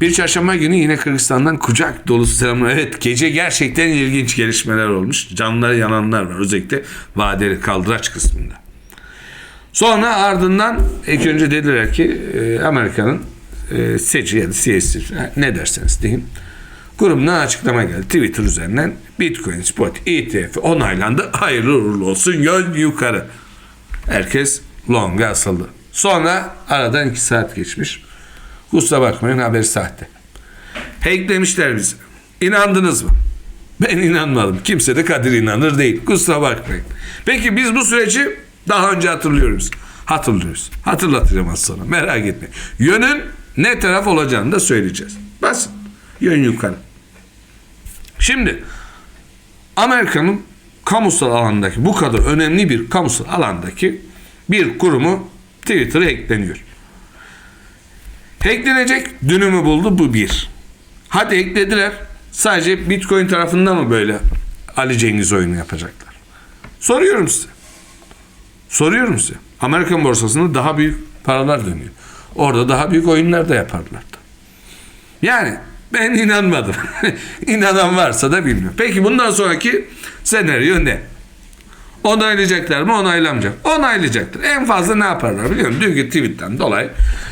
Bir çarşamba günü yine Kırgızistan'dan kucak dolusu selamlar. Evet gece gerçekten ilginç gelişmeler olmuş. Canları yananlar var özellikle vadeli kaldıraç kısmında. Sonra ardından ilk önce dediler ki e, Amerika'nın e, SEC'i ya da CS'i ne derseniz deyin. Grubundan açıklama geldi. Twitter üzerinden Bitcoin Spot ETF onaylandı. Hayırlı uğurlu olsun. Yön yukarı. Herkes long'a asıldı. Sonra aradan iki saat geçmiş. Kusura bakmayın haber sahte. Hacklemişler bizi. İnandınız mı? Ben inanmadım. Kimse de Kadir inanır değil. Kusura bakmayın. Peki biz bu süreci daha önce hatırlıyoruz. Hatırlıyoruz. Hatırlatacağım az sonra. Merak etmeyin. Yönün ne taraf olacağını da söyleyeceğiz. Basit. Yön yukarı. Şimdi Amerika'nın kamusal alandaki bu kadar önemli bir kamusal alandaki bir kurumu Twitter'a hackleniyor. Hacklenecek dünümü buldu bu bir. Hadi hacklediler. Sadece Bitcoin tarafından mı böyle Ali Cengiz oyunu yapacaklar? Soruyorum size. Soruyorum size. Amerikan borsasında daha büyük paralar dönüyor. Orada daha büyük oyunlar da yaparlar. Yani ben inanmadım. İnanan varsa da bilmiyorum. Peki bundan sonraki senaryo ne? Onaylayacaklar mı? Onaylamayacak. Onaylayacaktır. En fazla ne yaparlar biliyor musun? Dünkü tweetten dolayı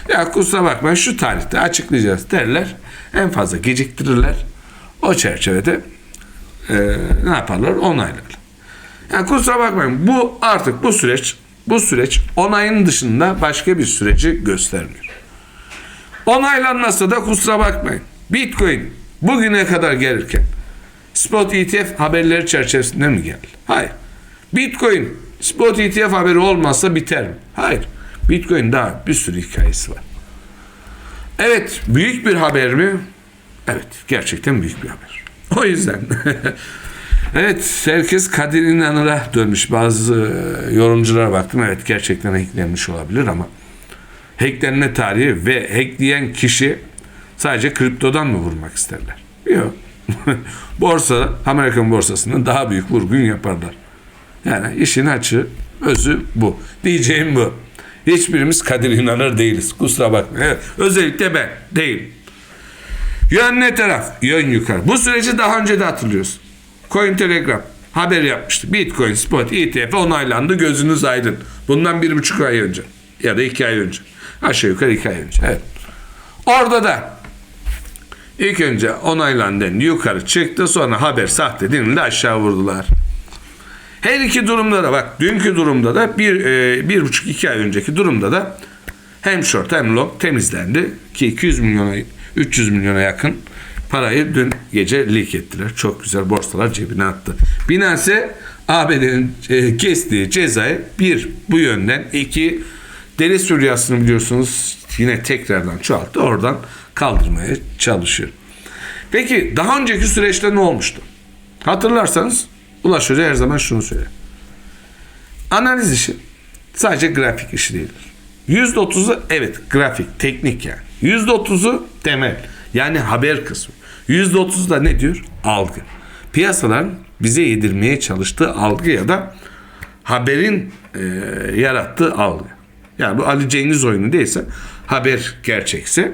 ya kusura bakmayın şu tarihte açıklayacağız derler. En fazla geciktirirler. O çerçevede e, ne yaparlar? Onaylarlar. Yani kusura bakmayın bu artık bu süreç bu süreç onayın dışında başka bir süreci göstermiyor. Onaylanmazsa da kusura bakmayın. Bitcoin bugüne kadar gelirken spot ETF haberleri çerçevesinde mi geldi? Hayır. Bitcoin spot ETF haberi olmazsa biter mi? Hayır. Bitcoin daha bir sürü hikayesi var. Evet büyük bir haber mi? Evet gerçekten büyük bir haber. O yüzden evet herkes Kadir İnanır'a dönmüş. Bazı yorumculara baktım. Evet gerçekten hacklenmiş olabilir ama hacklenme tarihi ve hackleyen kişi sadece kriptodan mı vurmak isterler? Yok. Borsa, Amerikan borsasının daha büyük vurgun yaparlar. Yani işin açığı, özü bu. Diyeceğim bu. Hiçbirimiz Kadir İnanır değiliz. Kusura bakmayın. Evet, özellikle ben değilim. Yön ne taraf? Yön yukarı. Bu süreci daha önce de hatırlıyorsun. Cointelegraph haber yapmıştı. Bitcoin Spot ETF onaylandı. Gözünüz aydın. Bundan bir buçuk ay önce. Ya da iki ay önce. Aşağı yukarı iki ay önce. Evet. Orada da ilk önce onaylandı. Yukarı çıktı. Sonra haber sahte denildi. Aşağı vurdular. Her iki durumda da bak dünkü durumda da bir, e, bir buçuk iki ay önceki durumda da hem short hem long temizlendi ki 200 milyona 300 milyona yakın parayı dün gece leak ettiler. Çok güzel borsalar cebine attı. Binance ABD'nin e, kestiği cezayı bir bu yönden iki deniz furyasını biliyorsunuz yine tekrardan çoğalttı. Oradan kaldırmaya çalışıyor. Peki daha önceki süreçte ne olmuştu? Hatırlarsanız Ulaş Hoca her zaman şunu söyler. Analiz işi sadece grafik işi değildir. %30'u evet grafik, teknik yani. %30'u temel yani haber kısmı. %30'u da ne diyor? Algı. Piyasaların bize yedirmeye çalıştığı algı ya da haberin e, yarattığı algı. Yani bu Ali Cengiz oyunu değilse haber gerçekse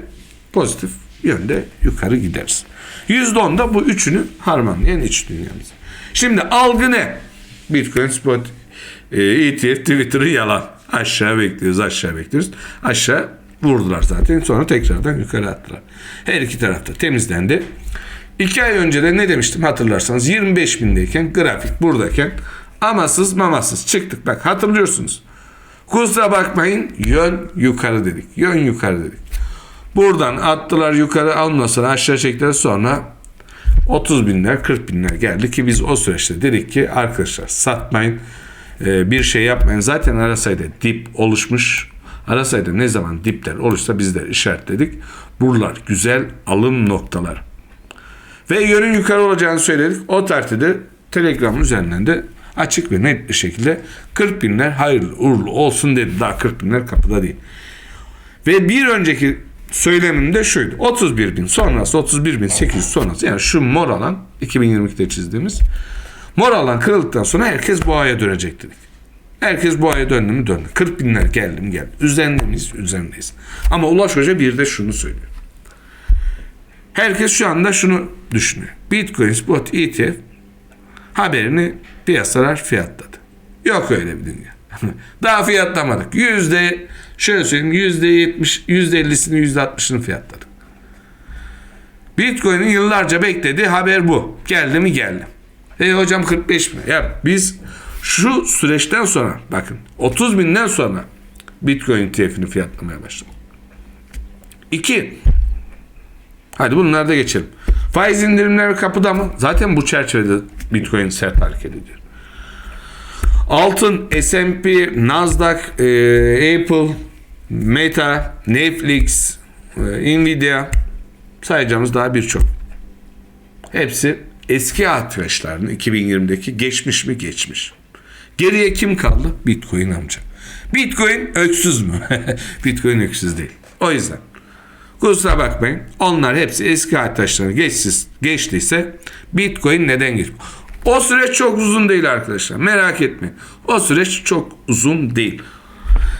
pozitif yönde yukarı gideriz. %10 da bu üçünü harmanlayan iç dünyamız. Şimdi algı ne? Bitcoin Spot e, ETF Twitter'ı yalan. Aşağı bekliyoruz aşağı bekliyoruz. Aşağı vurdular zaten sonra tekrardan yukarı attılar. Her iki tarafta temizlendi. İki ay önce de ne demiştim hatırlarsanız 25 bindeyken grafik buradayken amasız mamasız çıktık. Bak hatırlıyorsunuz. Kusura bakmayın yön yukarı dedik. Yön yukarı dedik. Buradan attılar yukarı sonra aşağı çektiler sonra 30 binler 40 binler geldi ki biz o süreçte dedik ki arkadaşlar satmayın e, bir şey yapmayın. Zaten ara sayıda dip oluşmuş. Ara sayıda ne zaman dipler olursa bizler işaretledik. Buralar güzel alım noktalar. Ve yönün yukarı olacağını söyledik. O tarihte Telegram üzerinden de açık ve net bir şekilde 40 binler hayırlı uğurlu olsun dedi. Daha 40 binler kapıda değil. Ve bir önceki söylemim de şuydu. 31 bin sonrası 31 bin 800 sonrası yani şu mor alan 2022'de çizdiğimiz mor alan kırıldıktan sonra herkes boğaya dönecek dedik. Herkes boğaya döndü mü döndü. 40 binler geldi mi geldi. Üzerindeyiz üzerindeyiz. Ama Ulaş Hoca bir de şunu söylüyor. Herkes şu anda şunu düşünüyor. Bitcoin Spot ETF haberini piyasalar fiyatladı. Yok öyle bir dünya. Daha fiyatlamadık. Yüzde şöyle söyleyeyim yüzde yetmiş, yüzde ellisini, yüzde altmışını fiyatladık. Bitcoin'in yıllarca beklediği haber bu. Geldi mi geldi. E hocam 45 mi? Ya biz şu süreçten sonra bakın 30 binden sonra Bitcoin ETF'ini fiyatlamaya başladık. İki. Hadi bunları da geçelim. Faiz indirimleri kapıda mı? Zaten bu çerçevede Bitcoin sert hareket ediyor. Altın, S&P, Nasdaq, e, Apple, Meta, Netflix, e, Nvidia sayacağımız daha birçok. Hepsi eski arkadaşlarını 2020'deki geçmiş mi geçmiş. Geriye kim kaldı? Bitcoin amca. Bitcoin öksüz mü? Bitcoin öksüz değil. O yüzden kusura bakmayın. Onlar hepsi eski arkadaşları geçsiz, geçtiyse Bitcoin neden geç? O süreç çok uzun değil arkadaşlar. Merak etmeyin. O süreç çok uzun değil.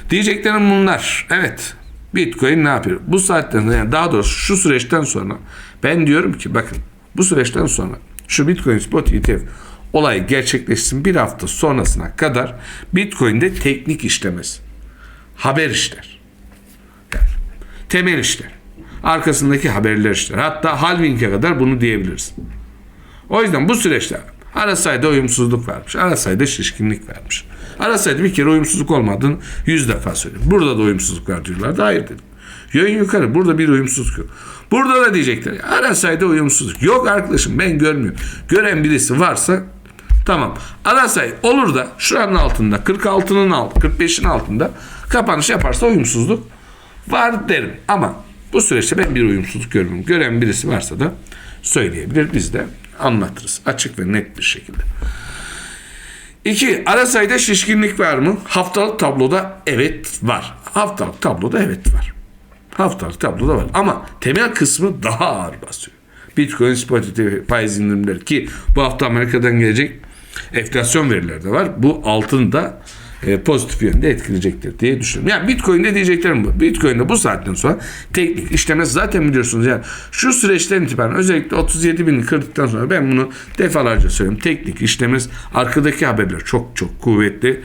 Diyeceklerim bunlar. Evet. Bitcoin ne yapıyor? Bu saatten yani daha doğrusu şu süreçten sonra ben diyorum ki bakın bu süreçten sonra şu Bitcoin Spot ETF olay gerçekleşsin bir hafta sonrasına kadar Bitcoin'de teknik işlemez. Haber işler. Temel işler. Arkasındaki haberler işler. Hatta halving'e kadar bunu diyebiliriz. O yüzden bu süreçte Arasay'da uyumsuzluk varmış. Arasay'da şişkinlik vermiş. Arasay'da bir kere uyumsuzluk olmadığını yüz defa söyledim. Burada da uyumsuzluk var diyorlar. Da hayır dedim. Yön yukarı. Burada bir uyumsuzluk yok. Burada da diyecekler. Arasay'da uyumsuzluk. Yok arkadaşım ben görmüyorum. Gören birisi varsa tamam. Arasay olur da şuranın altında 46'nın alt 45'in altında kapanış yaparsa uyumsuzluk var derim. Ama bu süreçte ben bir uyumsuzluk görmüyorum. Gören birisi varsa da söyleyebilir. Biz de anlatırız. Açık ve net bir şekilde. İki, ara sayıda şişkinlik var mı? Haftalık tabloda evet var. Haftalık tabloda evet var. Haftalık tabloda var. Ama temel kısmı daha ağır basıyor. Bitcoin ETF faiz indirimleri ki bu hafta Amerika'dan gelecek enflasyon verileri de var. Bu altını da e, pozitif yönde etkileyecektir diye düşünüyorum. Yani Bitcoin'de diyeceklerim bu. Bitcoin'de bu saatten sonra teknik işlemesi zaten biliyorsunuz yani şu süreçten itibaren özellikle 37 bini kırdıktan sonra ben bunu defalarca söylüyorum. Teknik işlemez arkadaki haberler çok çok kuvvetli.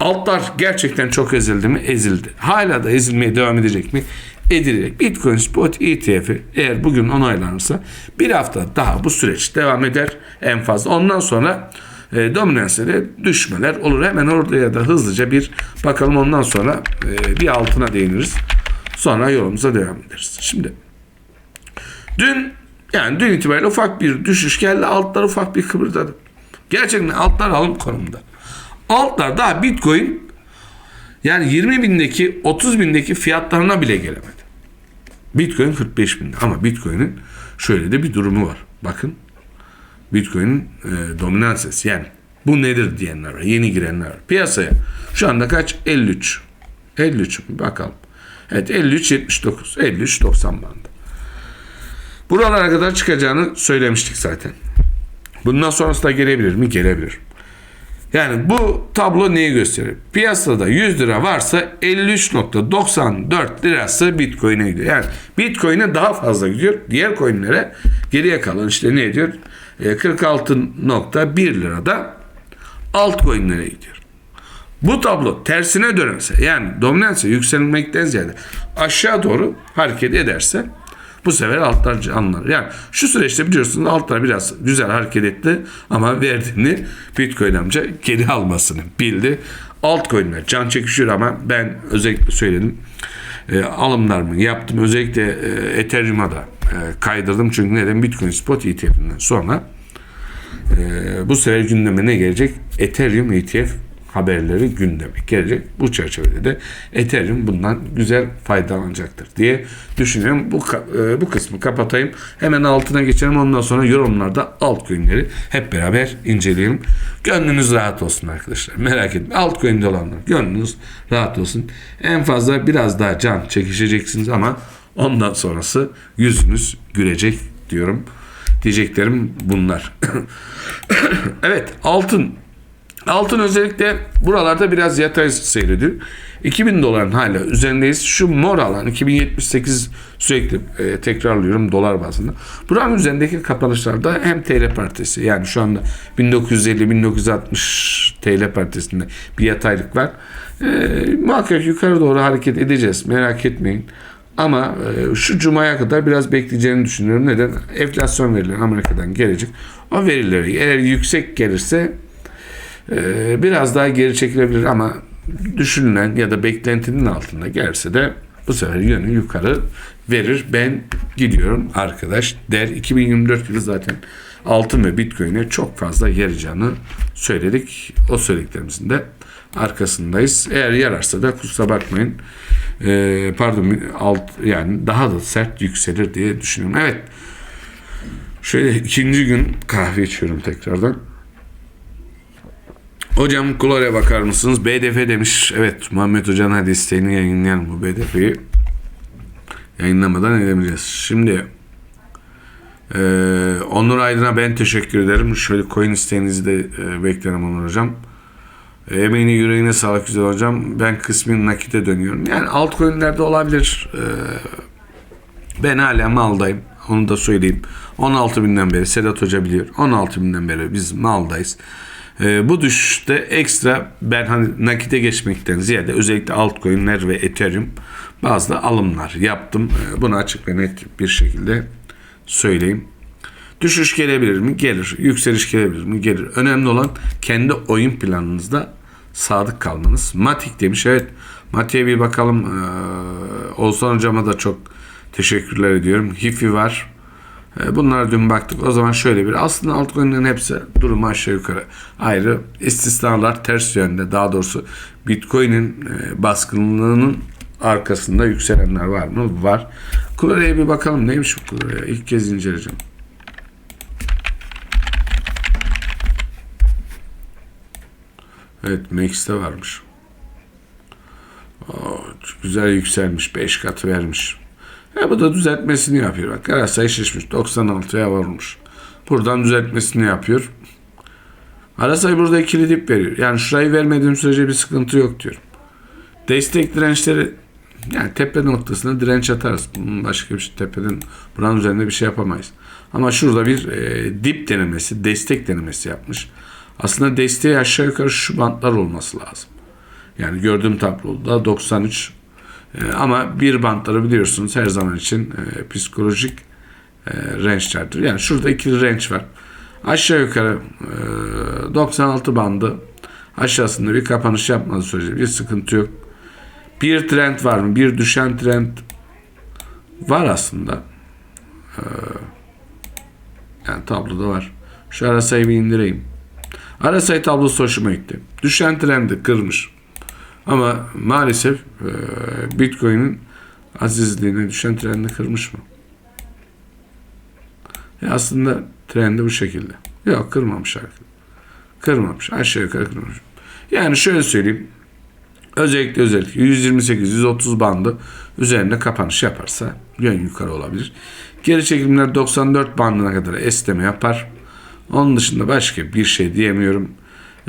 Altlar gerçekten çok ezildi mi? Ezildi. Hala da ezilmeye devam edecek mi? Edilecek. Bitcoin Spot ETF'i eğer bugün onaylanırsa bir hafta daha bu süreç devam eder en fazla. Ondan sonra e, dominansa de düşmeler olur. Hemen oraya da hızlıca bir bakalım ondan sonra e, bir altına değiniriz. Sonra yolumuza devam ederiz. Şimdi dün yani dün itibariyle ufak bir düşüş geldi. Altlar ufak bir kıpırdadı. Gerçekten altlar alım konumunda. Altlar daha Bitcoin yani 20 bindeki 30 bindeki fiyatlarına bile gelemedi. Bitcoin 45 binde ama Bitcoin'in şöyle de bir durumu var. Bakın Bitcoin'in e, dominansiyası yani bu nedir diyenler var. Yeni girenler var. Piyasaya şu anda kaç? 53. 53 mü? Bakalım. Evet 53 79. 53 90 bandı. Buralara kadar çıkacağını söylemiştik zaten. Bundan sonrası da gelebilir mi? Gelebilir. Yani bu tablo neyi gösteriyor? Piyasada 100 lira varsa 53.94 lirası Bitcoin'e gidiyor. Yani Bitcoin'e daha fazla gidiyor. Diğer coinlere geriye kalan işte ne ediyor? E, 46.1 lirada altcoin'lere gidiyor. Bu tablo tersine dönerse yani dominansa yükselmekten ziyade aşağı doğru hareket ederse bu sefer altlar canlanır. Yani şu süreçte biliyorsunuz altlar biraz güzel hareket etti ama verdiğini Bitcoin amca geri almasını bildi. Altcoin'ler can çekişiyor ama ben özellikle söyledim. E, alımlarımı yaptım. Özellikle e, Ethereum'a da e, kaydırdım. Çünkü neden? Bitcoin Spot ETF'inden sonra e, bu sefer gündeme ne gelecek? Ethereum ETF haberleri gündeme gelecek. Bu çerçevede de Ethereum bundan güzel faydalanacaktır diye düşünüyorum. Bu e, bu kısmı kapatayım. Hemen altına geçelim. Ondan sonra yorumlarda altcoin'leri hep beraber inceleyelim. Gönlünüz rahat olsun arkadaşlar. Merak etmeyin. Altcoin'de olanlar gönlünüz rahat olsun. En fazla biraz daha can çekişeceksiniz ama ondan sonrası yüzünüz gülecek diyorum. Diyeceklerim bunlar. evet altın Altın özellikle buralarda biraz yatay seyrediyor. 2000 doların hala üzerindeyiz. Şu mor alan 2078 sürekli e, tekrarlıyorum dolar bazında. Buranın üzerindeki kapanışlarda hem TL partisi yani şu anda 1950-1960 TL partisinde bir yataylık var. E, muhakkak yukarı doğru hareket edeceğiz merak etmeyin. Ama e, şu cumaya kadar biraz bekleyeceğini düşünüyorum. Neden? Enflasyon verileri Amerika'dan gelecek. O verileri eğer yüksek gelirse ee, biraz daha geri çekilebilir ama düşünülen ya da beklentinin altında gelirse de bu sefer yönü yukarı verir. Ben gidiyorum arkadaş der. 2024 yılı zaten altın ve bitcoin'e çok fazla yarayacağını söyledik. O söylediklerimizin de arkasındayız. Eğer yararsa da kusura bakmayın. Ee, pardon alt yani daha da sert yükselir diye düşünüyorum. Evet. Şöyle ikinci gün kahve içiyorum tekrardan. Hocam Klor'e bakar mısınız? BDF demiş. Evet Muhammed Hoca'nın hadi isteğini yayınlayan bu BDF'yi yayınlamadan edemeyeceğiz. Şimdi e, Onur Aydın'a ben teşekkür ederim. Şöyle coin isteğinizi de e, beklerim Onur Hocam. E, emeğine yüreğine sağlık güzel hocam. Ben kısmen nakite dönüyorum. Yani altcoin'lerde olabilir. E, ben hala maldayım. Onu da söyleyeyim. 16 binden beri Sedat Hoca biliyor. 16 binden beri biz maldayız. E, bu düşüşte ekstra ben hani nakite geçmekten ziyade özellikle altcoin'ler ve Ethereum bazı alımlar yaptım. E, bunu açık ve net bir şekilde söyleyeyim. Düşüş gelebilir mi? Gelir. Yükseliş gelebilir mi? Gelir. Önemli olan kendi oyun planınızda sadık kalmanız. Matik demiş. Evet. Matik'e bir bakalım. Ee, Oğuzhan hocama da çok teşekkürler ediyorum. Hifi var. Ee, Bunlara dün baktık. O zaman şöyle bir aslında altcoin'lerin hepsi durumu aşağı yukarı ayrı. İstisnalar ters yönde. Daha doğrusu Bitcoin'in e, baskınlığının arkasında yükselenler var mı? Var. Klore'ye bir bakalım. Neymiş bu Klore? İlk kez inceleyeceğim. Evet Max'te varmış. Oo, güzel yükselmiş. 5 kat vermiş. E bu da düzeltmesini yapıyor. Bak Galatasaray şişmiş. 96'ya varmış. Buradan düzeltmesini yapıyor. Galatasaray burada ikili dip veriyor. Yani şurayı vermediğim sürece bir sıkıntı yok diyor. Destek dirençleri yani tepe noktasına direnç atarız. Bunun başka bir şey tepeden buranın üzerinde bir şey yapamayız. Ama şurada bir e, dip denemesi, destek denemesi yapmış. Aslında desteği aşağı yukarı şu bantlar olması lazım. Yani gördüğüm tabloda 93 e, ama bir bantları biliyorsunuz her zaman için e, psikolojik e, range'lerdir. Yani şurada ikili range var. Aşağı yukarı e, 96 bandı aşağısında bir kapanış yapmadığı sürece bir sıkıntı yok. Bir trend var mı? Bir düşen trend var aslında. Ee, yani tabloda var. Şu arasayı bir indireyim. Arasay tablosu hoşuma gitti. Düşen trendi kırmış. Ama maalesef e, Bitcoin'in azizliğine düşen trendi kırmış mı? E aslında trendi bu şekilde. Yok kırmamış arkadaşlar. Kırmamış. Aşağı yukarı kırmamış. Yani şöyle söyleyeyim. Özellikle özellikle 128-130 bandı üzerinde kapanış yaparsa yön yukarı olabilir. Geri çekimler 94 bandına kadar esneme yapar. Onun dışında başka bir şey diyemiyorum.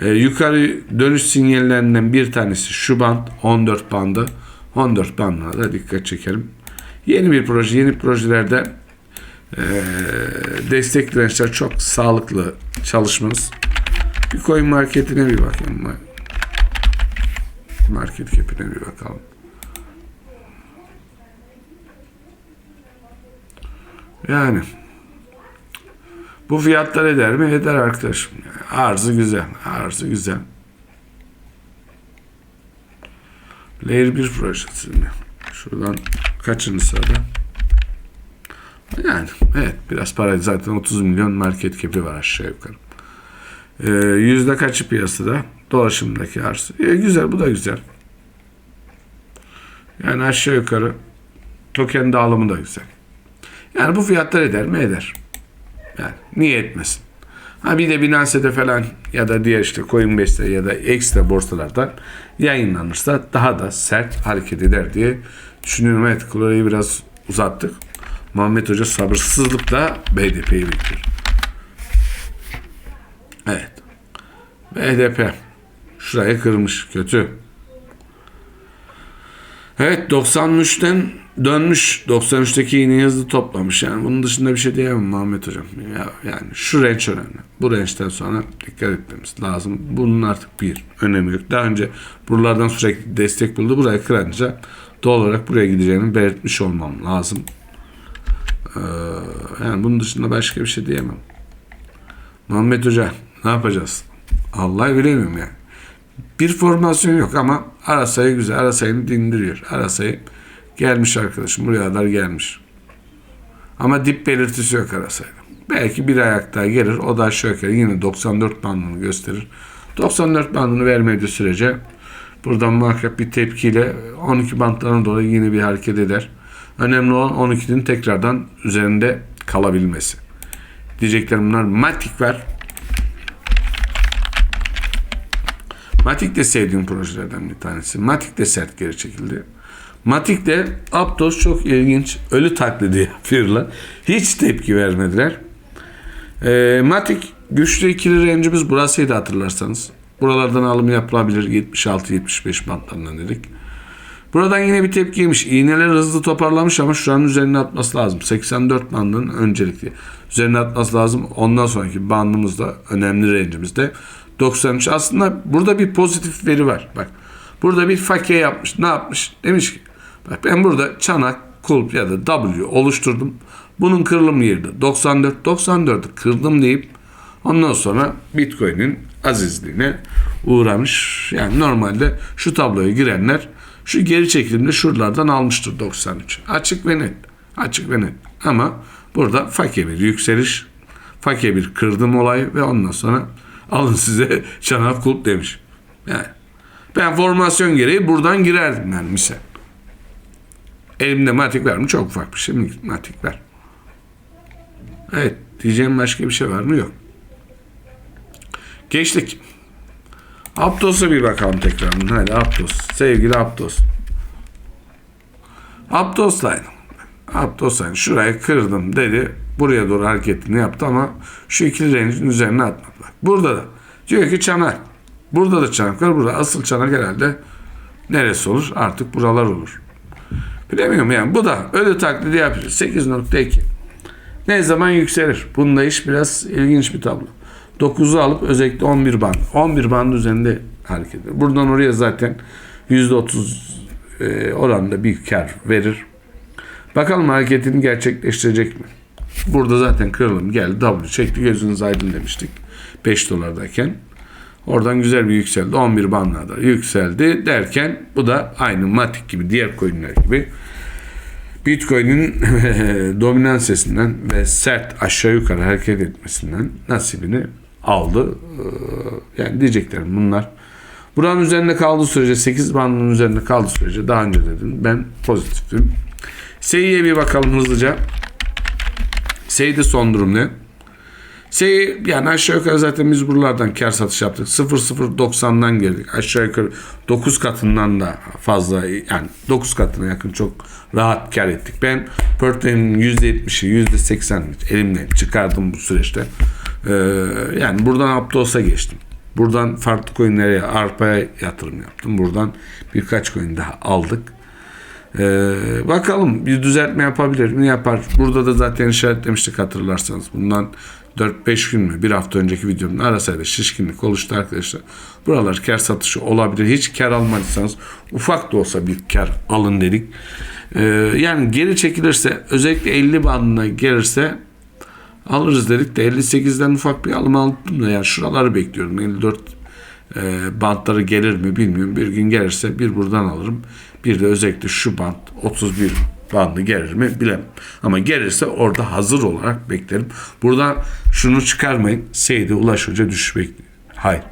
Ee, yukarı dönüş sinyallerinden bir tanesi şu band 14 bandı. 14 bandına da dikkat çekerim. Yeni bir proje, yeni projelerde e, destek dirençler çok sağlıklı çalışmanız. Bir coin marketine bir bakayım. Market cap'ine bir bakalım. Yani bu fiyatlar eder mi? Eder arkadaşım. Arzı güzel. Arzı güzel. Layer 1 projesi mi? Şuradan kaçıncı sırada? Yani evet biraz para zaten 30 milyon market cap'i var aşağı yukarı. Ee, yüzde kaçı piyasada? Dolaşımdaki arz. E, güzel bu da güzel. Yani aşağı yukarı token dağılımı da güzel. Yani bu fiyatlar eder mi? Eder. Yani niye etmesin? Ha bir de Binance'de falan ya da diğer işte Coinbase'de ya da ekstra borsalarda yayınlanırsa daha da sert hareket eder diye düşünüyorum. Evet Klore'yi biraz uzattık. Muhammed Hoca sabırsızlıkla BDP'yi bekliyor. Evet. BDP. Şuraya kırmış. Kötü. Evet 93'ten dönmüş. 93'teki iğneyi hızlı toplamış. Yani bunun dışında bir şey diyemem Muhammed Hocam. Ya, yani şu range önemli. Bu range'den sonra dikkat etmemiz lazım. Bunun artık bir önemi yok. Daha önce buralardan sürekli destek buldu. Buraya kırınca doğal olarak buraya gideceğini belirtmiş olmam lazım. Ee, yani bunun dışında başka bir şey diyemem. Muhammed Hoca ne yapacağız? Allah bilemiyorum yani. Bir formasyon yok ama Arasay'ı güzel. Arasay'ını dindiriyor. Arasay gelmiş arkadaşım. Buraya kadar gelmiş. Ama dip belirtisi yok Arasay'da. Belki bir ayak daha gelir. O da aşağı yukarı yine 94 bandını gösterir. 94 bandını vermediği sürece buradan muhakkak bir tepkiyle 12 bantlarına doğru yine bir hareket eder. Önemli olan 12'nin tekrardan üzerinde kalabilmesi. Diyeceklerim bunlar. Matik var. Matik de sevdiğim projelerden bir tanesi. Matik de sert geri çekildi. Matik de Aptos çok ilginç. Ölü taklidi yapıyorlar. Hiç tepki vermediler. E, Matik güçlü ikili range'imiz burasıydı hatırlarsanız. Buralardan alım yapılabilir 76-75 bantlarından dedik. Buradan yine bir tepki yemiş. İğneler hızlı toparlamış ama şu an üzerine atması lazım. 84 bandının öncelikli. Üzerine atması lazım. Ondan sonraki bandımız da önemli range'imizde. 93. Aslında burada bir pozitif veri var. Bak. Burada bir fake yapmış. Ne yapmış? Demiş ki bak ben burada çanak, kulp ya da W oluşturdum. Bunun kırılım yeri de 94. 94'ü kırdım deyip ondan sonra Bitcoin'in azizliğine uğramış. Yani normalde şu tabloya girenler şu geri çekilimde şuralardan almıştır 93. Açık ve net. Açık ve net. Ama burada fake bir yükseliş, fake bir kırdım olayı ve ondan sonra alın size çanak kulp demiş. Yani ben formasyon gereği buradan girerdim yani misal. Elimde matik var mı? Çok ufak bir şey. Matik var. Evet. Diyeceğim başka bir şey var mı? Yok. Geçtik. Aptos'a bir bakalım tekrar. Hadi Aptos. Sevgili Aptos. Aptos'laydım. Aptos'laydım. Şurayı kırdım dedi. Buraya doğru hareketini yaptı ama şu ikili range'in üzerine atmadı. Bak, burada da. Diyor ki çanak. Burada da çanak var. Burada asıl çanak herhalde neresi olur? Artık buralar olur. Bilemiyorum yani. Bu da ölü taklidi yapıyor. 8.2. Ne zaman yükselir? Bunda iş biraz ilginç bir tablo. 9'u alıp özellikle 11 band. 11 band üzerinde hareket ediyor. Buradan oraya zaten %30 e, oranda bir kar verir. Bakalım hareketini gerçekleştirecek mi? Burada zaten kırılım geldi. W çekti gözünüz aydın demiştik. 5 dolardayken. Oradan güzel bir yükseldi. 11 bandlarda yükseldi derken bu da aynı Matic gibi diğer coinler gibi Bitcoin'in dominans sesinden ve sert aşağı yukarı hareket etmesinden nasibini aldı. Ee, Yani diyeceklerim bunlar. Buranın üzerinde kaldığı sürece 8 bandının üzerinde kaldığı sürece daha önce dedim ben pozitifim. Seyi'ye bir bakalım hızlıca. Seyi'de son durum ne? Şey yani aşağı yukarı zaten biz buralardan kar satış yaptık. 0.090'dan geldik. Aşağı yukarı 9 katından da fazla yani 9 katına yakın çok rahat kar ettik. Ben portföyümün %70'i %80'i elimden çıkardım bu süreçte. Ee, yani buradan Aptos'a geçtim. Buradan farklı coinlere, arpaya yatırım yaptım. Buradan birkaç coin daha aldık. Ee, bakalım bir düzeltme yapabilir mi? Yapar. Burada da zaten işaretlemiştik hatırlarsanız. Bundan 4-5 gün mü bir hafta önceki videomun arasaydı şişkinlik oluştu arkadaşlar. Buralar kar satışı olabilir. Hiç kar almadıysanız ufak da olsa bir kar alın dedik. Ee, yani geri çekilirse özellikle 50 bandına gelirse alırız dedik de 58'den ufak bir alım aldım da yani şuraları bekliyorum. 54 e, bantları gelir mi bilmiyorum. Bir gün gelirse bir buradan alırım. Bir de özellikle şu bant 31 bandı gelir mi bilemem. Ama gelirse orada hazır olarak beklerim. Buradan şunu çıkarmayın. Seyde Ulaş Hoca düşüş. Hayır.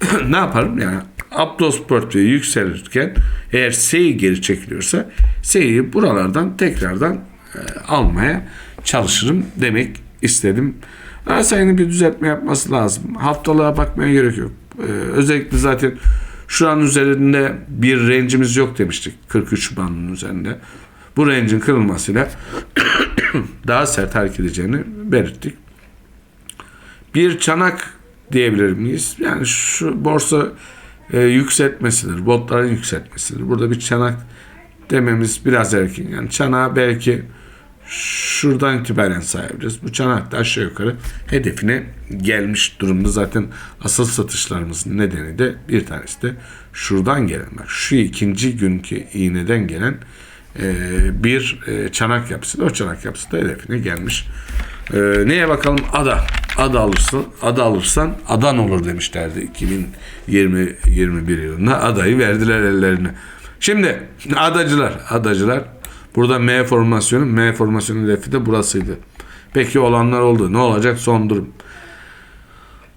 ne yaparım? Yani Aptos portföyü yükselirken eğer Sey geri çekiliyorsa Sey'i buralardan tekrardan e, almaya çalışırım demek istedim. Arasayının bir düzeltme yapması lazım. Haftalığa bakmaya gerek yok. Ee, özellikle zaten şu an üzerinde bir range'imiz yok demiştik. 43 bandının üzerinde. Bu range'in kırılmasıyla daha sert hareket edeceğini belirttik. Bir çanak diyebilir miyiz? Yani şu borsa e, yükseltmesidir. Botların yükseltmesidir. Burada bir çanak dememiz biraz erken. Yani çanağı belki şuradan itibaren sayabiliriz. Bu çanak da aşağı yukarı hedefine gelmiş durumda. Zaten asıl satışlarımızın nedeni de bir tanesi de şuradan gelen. Bak şu ikinci günkü iğneden gelen e, bir e, çanak yapısı. O çanak yapısı da hedefine gelmiş. E, neye bakalım? Ada. Ada alırsan, ada alırsan adan olur demişlerdi 2020 21 yılında. Adayı verdiler ellerine. Şimdi adacılar, adacılar Burada M formasyonu, M formasyonu hedefi de burasıydı. Peki olanlar oldu. Ne olacak son durum?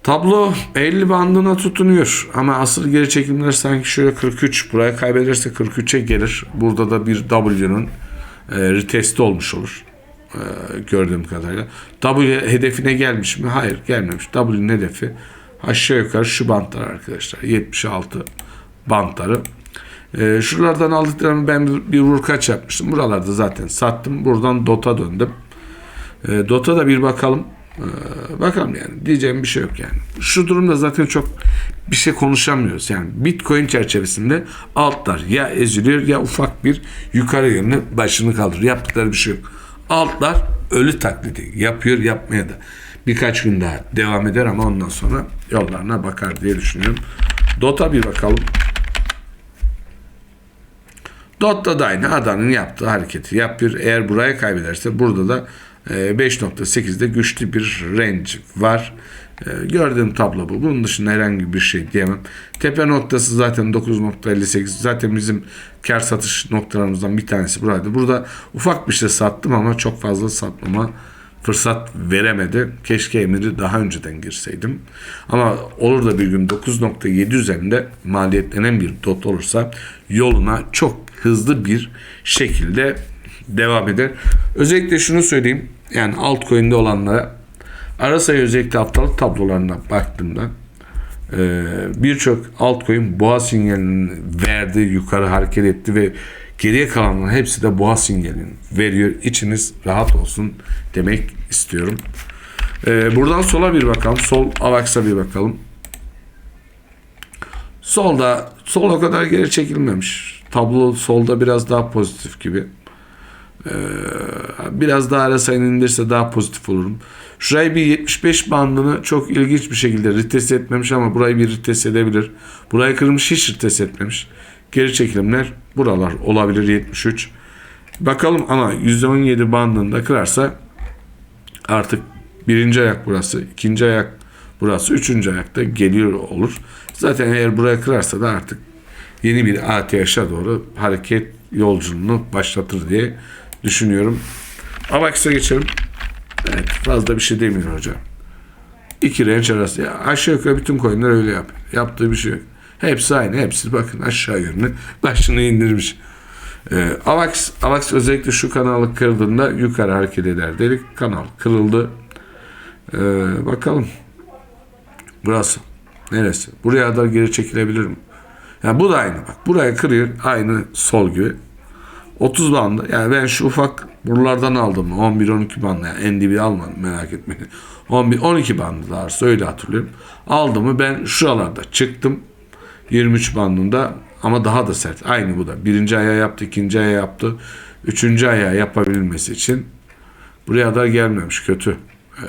Tablo 50 bandına tutunuyor ama asıl geri çekimler sanki şöyle 43. Buraya kaybederse 43'e gelir. Burada da bir W'nun e, retesti olmuş olur. E, gördüğüm kadarıyla. W hedefine gelmiş mi? Hayır gelmemiş. W'nin hedefi aşağı yukarı şu bantlar arkadaşlar. 76 bantları. E, şuralardan aldıklarımı ben bir, vurkaç yapmıştım. Buralarda zaten sattım. Buradan DOT'a döndüm. E, DOT'a da bir bakalım. E, bakalım yani. Diyeceğim bir şey yok yani. Şu durumda zaten çok bir şey konuşamıyoruz. Yani Bitcoin çerçevesinde altlar ya eziliyor ya ufak bir yukarı yönlü başını kaldırıyor. Yaptıkları bir şey yok. Altlar ölü taklidi yapıyor yapmaya da birkaç gün daha devam eder ama ondan sonra yollarına bakar diye düşünüyorum. DOT'a bir bakalım. Dot'ta da aynı adanın yaptığı hareketi yapıyor. Eğer burayı kaybederse burada da 5.8'de güçlü bir range var. E, Gördüğüm tablo bu. Bunun dışında herhangi bir şey diyemem. Tepe noktası zaten 9.58. Zaten bizim kar satış noktalarımızdan bir tanesi buraydı. Burada ufak bir şey sattım ama çok fazla satmama fırsat veremedi. Keşke emiri daha önceden girseydim. Ama olur da bir gün 9.7 üzerinde maliyetlenen bir dot olursa yoluna çok hızlı bir şekilde devam eder. Özellikle şunu söyleyeyim. Yani altcoin'de olanlara ara sayı özellikle haftalık tablolarına baktığımda e, birçok altcoin boğa sinyalini verdi, yukarı hareket etti ve geriye kalanların hepsi de boğa sinyalini veriyor. İçiniz rahat olsun demek istiyorum. E, buradan sola bir bakalım. Sol Avax'a bir bakalım. Solda sol o kadar geri çekilmemiş. Tablo solda biraz daha pozitif gibi. Ee, biraz daha ara sayını indirse daha pozitif olurum. Şurayı bir 75 bandını çok ilginç bir şekilde retest etmemiş ama burayı bir retest edebilir. Burayı kırmış hiç retest etmemiş. Geri çekilimler buralar olabilir 73. Bakalım ama %17 bandında kırarsa artık birinci ayak burası, ikinci ayak burası, üçüncü ayakta geliyor olur. Zaten eğer buraya kırarsa da artık yeni bir ATH'a doğru hareket yolculuğunu başlatır diye düşünüyorum. Avax'a geçelim. Evet fazla bir şey demiyor hocam. İki range arası. Ya aşağı yukarı bütün coinler öyle yapıyor. Yaptığı bir şey yok. Hepsi aynı. Hepsi bakın aşağı yönlü başını indirmiş. Ee, Avax, Avax özellikle şu kanalı kırdığında yukarı hareket eder dedik. Kanal kırıldı. Ee, bakalım. Burası. Neresi? Buraya kadar geri çekilebilir mi? Yani bu da aynı bak. Buraya kırıyor. Aynı sol gibi. 30 bandı. Yani ben şu ufak buralardan aldım. 11-12 bandı. Yani NDB almadım merak etmeyin. 11 12 bandı daha öyle hatırlıyorum. Aldım mı ben şuralarda çıktım. 23 bandında ama daha da sert. Aynı bu da. Birinci aya yaptı, ikinci aya yaptı. Üçüncü aya yapabilmesi için buraya da gelmemiş. Kötü. Ee,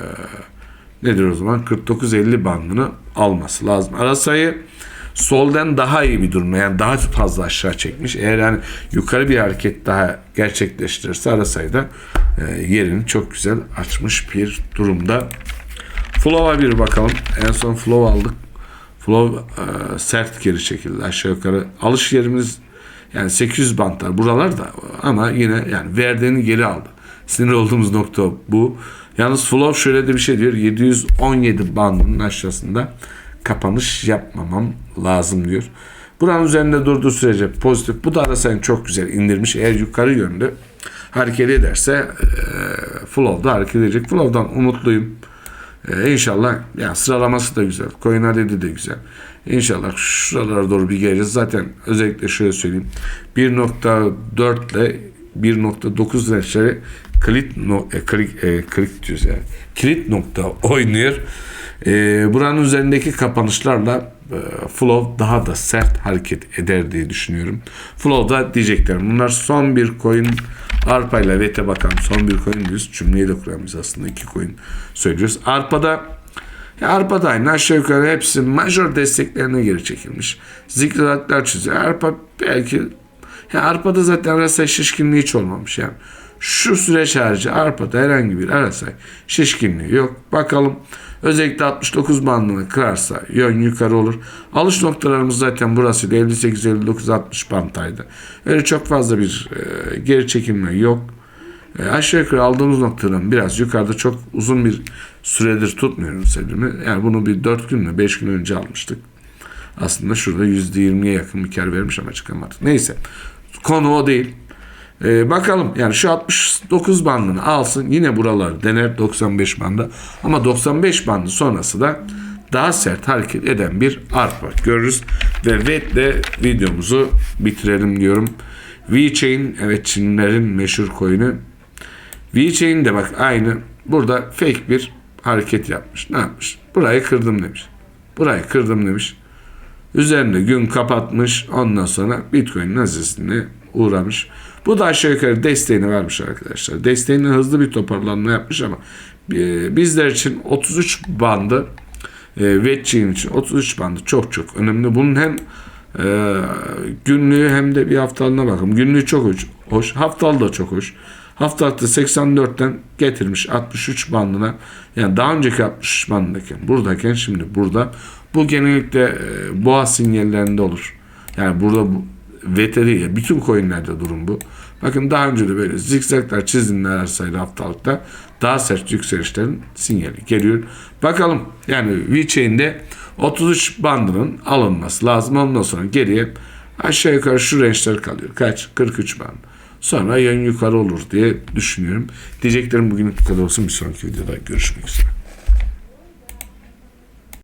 nedir o zaman? 49-50 bandını alması lazım. Ara sayı soldan daha iyi bir durumda. Yani daha fazla aşağı çekmiş. Eğer yani yukarı bir hareket daha gerçekleştirirse ara sayıda e, yerini çok güzel açmış bir durumda. Flow'a bir bakalım. En son flow aldık. Flow e, sert geri çekildi aşağı yukarı. Alış yerimiz yani 800 bantlar buralar da ama yine yani verdiğini geri aldı. Sinir olduğumuz nokta bu. Yalnız Flow şöyle de bir şey diyor. 717 bandının aşağısında kapanış yapmamam lazım diyor. Buranın üzerinde durduğu sürece pozitif. Bu da arasayın çok güzel indirmiş. Eğer yukarı yönlü hareket ederse e, Flow'da hareket edecek. Flow'dan umutluyum. E, inşallah yani sıralaması da güzel. Coin adedi de güzel. İnşallah şuralara doğru bir geleceğiz. Zaten özellikle şöyle söyleyeyim. 1.4 ile 1.9 rençleri kilit no, e, klik, e, klik diyoruz yani. Kilit nokta oynuyor. E, buranın üzerindeki kapanışlarla flow daha da sert hareket eder diye düşünüyorum. Flow'da diyeceklerim. Bunlar son bir coin arpa ile vete bakalım. Son bir coin diyoruz. Cümleyi de kuramıyoruz aslında. iki coin söylüyoruz. Arpa'da ya Arpa'da aynı aşağı yukarı hepsi major desteklerine geri çekilmiş. Zikratlar çiziyor. Arpa belki ya Arpa'da zaten RSI şişkinliği hiç olmamış yani. Şu süreç harici Arpa'da herhangi bir RSI şişkinliği yok. Bakalım özellikle 69 bandını kırarsa yön yukarı olur. Alış noktalarımız zaten burası 58 59 60 banttaydı. Öyle çok fazla bir e, geri çekilme yok. E, aşağı yukarı aldığımız noktadan biraz yukarıda çok uzun bir süredir tutmuyorum selimi. Yani bunu bir 4 gün mü 5 gün önce almıştık. Aslında şurada %20'ye yakın bir kar vermiş ama çıkamadık. Neyse konu o değil. E, bakalım yani şu 69 bandını alsın yine buralar dener 95 bandı ama 95 bandı sonrası da daha sert hareket eden bir arpa görürüz ve VET'le videomuzu bitirelim diyorum. VeChain evet Çinlerin meşhur coin'i VeChain de bak aynı burada fake bir hareket yapmış. Ne yapmış? Burayı kırdım demiş. Burayı kırdım demiş. Üzerinde gün kapatmış. Ondan sonra Bitcoin nazisine uğramış. Bu da aşağı yukarı desteğini vermiş arkadaşlar. Desteğinden hızlı bir toparlanma yapmış ama e, bizler için 33 bandı e, Vetçiğin için 33 bandı çok çok önemli. Bunun hem e, günlüğü hem de bir haftalığına bakın. Günlüğü çok hoş. hoş. Haftalı da çok hoş. Haftalıkta 84'ten getirmiş 63 bandına. Yani daha önceki 63 bandındayken buradayken şimdi burada. Bu genellikle e, boğa sinyallerinde olur. Yani burada bu VTR ya bütün coinlerde durum bu. Bakın daha önce de böyle zikzaklar çizimler arsaydı haftalıkta daha sert yükselişlerin sinyali geliyor. Bakalım yani VeChain'de 33 bandının alınması lazım. Ondan sonra geriye aşağı yukarı şu range'ler kalıyor. Kaç? 43 band. Sonra yön yukarı olur diye düşünüyorum. Diyeceklerim bugün bu kadar olsun. Bir sonraki videoda görüşmek üzere.